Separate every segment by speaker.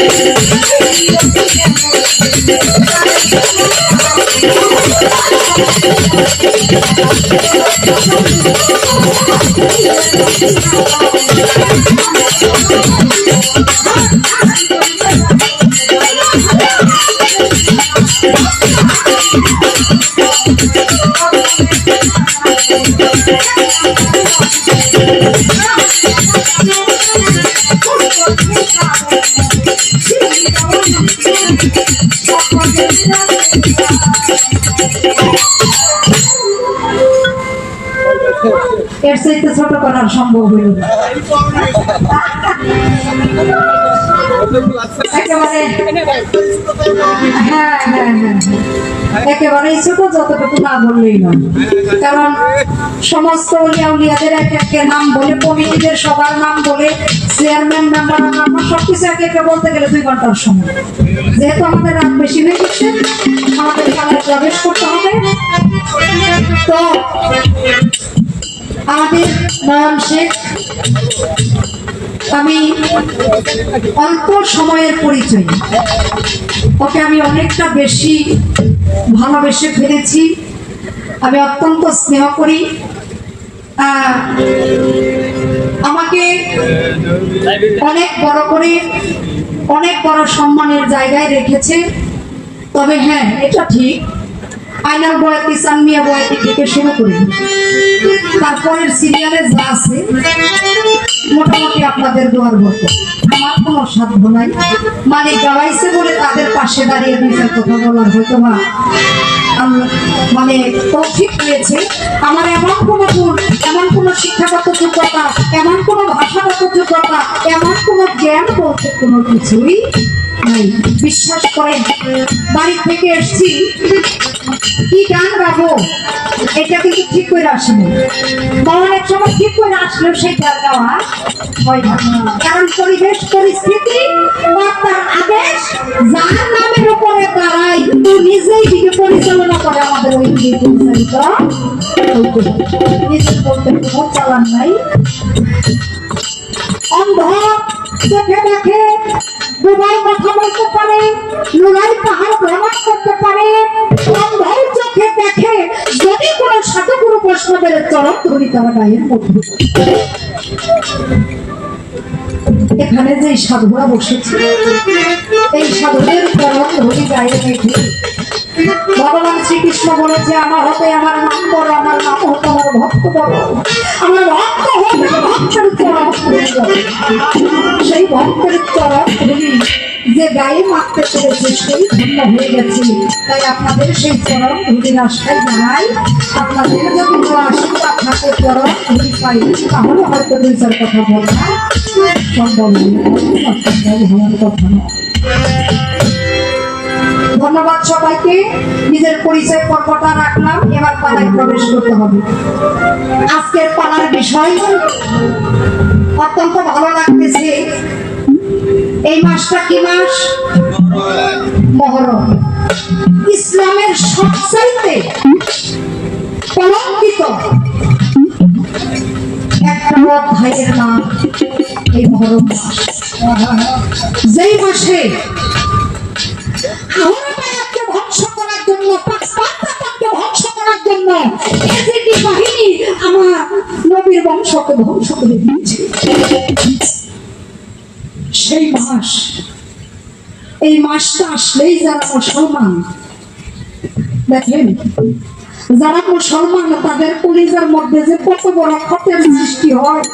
Speaker 1: এর চাইতে ছোট করার সম্ভব হইল একেবারে হ্যাঁ হ্যাঁ হ্যাঁ হ্যাঁ। ছোট যতটুকু না বললেই নয়। কারণ সমস্ত উলিয়া উলিয়াদের এক একে নাম বলে, কমিটিদের সবার নাম বলে, চেয়ারম্যান, মেম্বার নাম সবকিছু একে একে বলতে গেলে দুই ঘণ্টার সময়। যেহেতু আমাদের রাত বেশি গেছে, আমাদের খেলায় প্রবেশ করতে হবে। তো আমাদের নয়ন শেখ। আমি অল্প সময়ের পরিচয়। ওকে আমি অনেকটা বেশি ভালোবেসে ফেলেছি। আমি অত্যন্ত স্নেহ করি। আমাকে অনেক বড় করে, অনেক বড় সম্মানের জায়গায় রেখেছে। তবে হ্যাঁ এটা ঠিক। আয়নার বয়াতি সানমিয়া বয়াতি থেকে শুরু করি। তারপরের সিরিয়ালে যা আছে, মোটামুটি আপনাদের দোয়ার মতো। আমার কোনো সাধ্য নাই। মানে গাওয়াইছে বলে তাদের পাশে দাঁড়িয়ে কথা বলার হয়তো মানে তৌফিক আমার এমন কোনো গুণ, এমন কোনো শিক্ষাগত যোগ্যতা, এমন কোনো ভাষাগত যোগ্যতা, এমন কোনো জ্ঞান বলতে কোনো কিছুই বিশ্বাস করেন, বাড়ি থেকে এসছি। কি গান গাবো এটা কিন্তু ঠিক করে আসেনি বা সময় ঠিক করে আসলেও সেই গান গাওয়া কারণ পরিবেশ, পরিস্থিতি আদেশ, যার নামের উপরে দাঁড়ায় নিজেই দিকে পরিচালনা করে আমাদের ওই দিকে পরিচালিত। নিজের বলতে কোনো চালান নাই। অন্ধ চোখে দেখে দুবার কথা বলতে পারে নুরাই পাহাড় ভ্রমণ করতে পারে বৈষ্ণবের চরম ধরি তারা গায়ের মধ্যে এখানে যে সাধুরা বসেছে, এই সাধুদের চরম ধরি গায়ে মেঘে ভগবান শ্রীকৃষ্ণ বলেছে, আমার হতে আমার নাম বড় আমার নাম হতে আমার ভক্ত বড় আমার ভক্ত ভক্তের চরম। সেই ভক্তের চরম ধরি যে গায়ে মারতে পেরেছে সেই ধন্য হয়ে গেছে। তাই আপনাদের সেই চরম ধরির আশায় জানাই, আপনাদের যদি আশীর্বাদ থাকে চরম ধরি পাই তাহলে হয়তো দুই কথা বলা সম্ভব হওয়ার কথা নয়। ধন্যবাদ সবাইকে। নিজের পরিচয় পর্বটা রাখলাম, এবার পালায় প্রবেশ করতে হবে। আজকের পালার বিষয় অত্যন্ত ভালো লাগতেছে। এই মাসটা কি মাস? মহরম। ইসলামের সবচাইতে কলঙ্কিত যেই মাসে করার জন্য করার জন্য বাহিনী আমার নবীর বংশকে ধ্বংস করে দিয়েছে। সেই মাস। এই মাসটা আসলেই যারা মুসলমান, দেখেন, যারা মুসলমান, তাদের পরিবার মধ্যে যে কত বড় ক্ষতের সৃষ্টি হয়,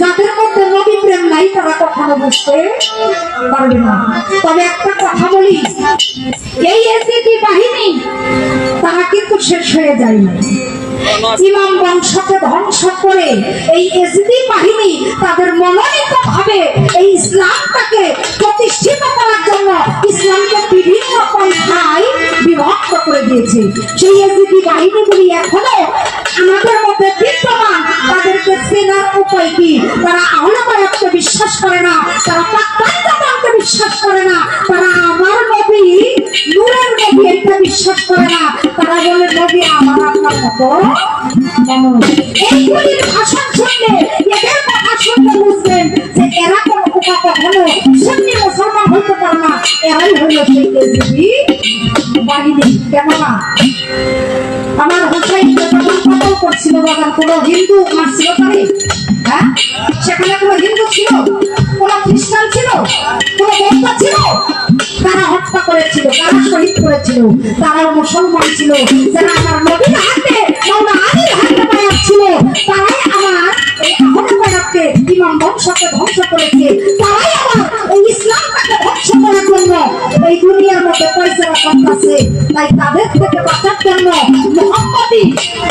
Speaker 1: যাদের মধ্যে নবী প্রেম নাই, তারা কখনো বুঝতে পারবে না। তবে একটা কথা বলি, এই এসিপি বাহিনী, তারা কিন্তু শেষ হয়ে যায় না ইমাম বংশকে ধ্বংস করে এই এসডি বাহিনী তাদের মনোনীত ভাবে এই ইসলামটাকে প্রতিষ্ঠিত করার জন্য ইসলামকে বিভিন্ন পন্থায় বিভক্ত করে দিয়েছে। সেই এসডি বাহিনীগুলি এখনও আমাদের মধ্যে বিদ্যমান। তাদেরকে চেনার উপায় কি? তারা আহলাবায়াতকে বিশ্বাস করে না, তারা পাক্কান্তকে বিশ্বাস করে না, তারা আমার নবী, নূরের নবী এটা বিশ্বাস করে না। তারা বলে, নবী, আমার আপনার মতো মানুষ। এইগুলির ভাষণ শুনলে, এদের কথা শুনলে বুঝবেন এরা কোনো কথা কখনো সত্যি মুসলমান হতে পারে না। এরাই হলো সেই দেশি বাহিনী। কেননা আমার হোসাইন কতল করছিল বাবার, কোনো হিন্দু মারছিল তাহলে হ্যাঁ? সেখানে কোনো হিন্দু ছিল? কোনো খ্রিস্টান ছিল? কোনো বৌদ্ধ ছিল? তারা হত্যা করেছিল, তারা শহীদ করেছিল তারা মুসলমান ছিল। যারা আমার নবীর হাতে, মৌলা আলীর হাতে ছিল, তারাই বায়াতকে ইমাম বংশকে ধ্বংস করেছে তারাই আমার এই ইসলামটাকে ধ্বংস করার জন্য এই দুনিয়ার মধ্যে পয়সা করতেছে তাই তাদের থেকে বাঁচার জন্য মোহাম্মদী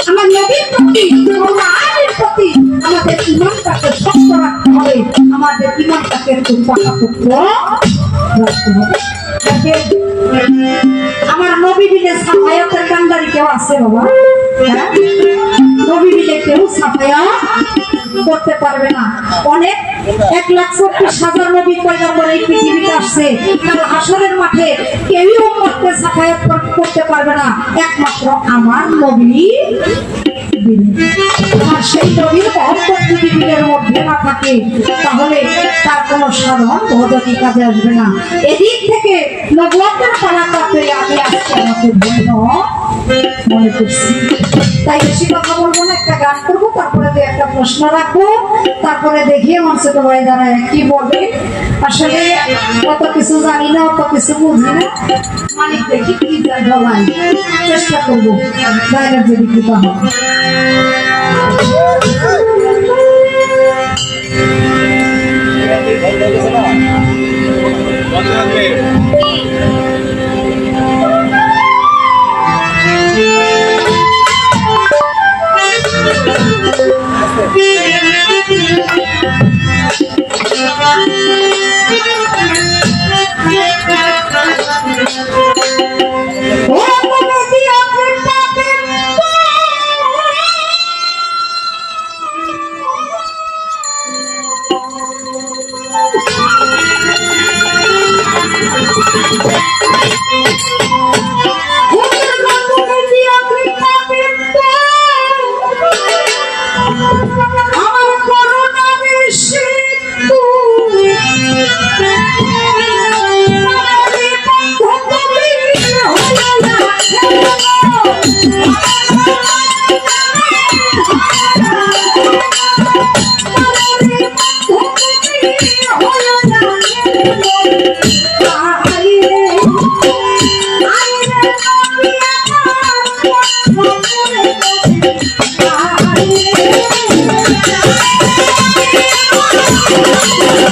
Speaker 1: আমার নবীর প্রতি আলীর প্রতি আমাদের ইমানটাকে শক্ত রাখতে হবে। আমাদের একটু পাকাপোক্ত রাখতে হবে। আমার সাফায়াতের কান্দারি কেউ আছে বাবা? হ্যাঁ? কেউ সাফায়া করতে পারবে না অনেক এক লাখ চব্বিশ হাজার নবী পয়গম্বর এই পৃথিবীতে আসছে কাল আসরের মাঠে কেউই সাফায়াত করতে পারবে না একমাত্র আমার নবী। সেই মধ্যে না থাকে, তাহলে তার কাজে আসবে না। এদিক থেকে কথা বলব না, একটা গান করব, তারপরে একটা প্রশ্ন রাখব, তারপরে দেখি আমার ছোট ভাই দাঁড়ায় কি বলবে আসলে অত কিছু জানি না, অত কিছু বুঝি না। মানে দেখি কি ভগবান চেষ্টা করব বাইরের যদি কৃপা হয় thank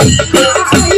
Speaker 1: Ai,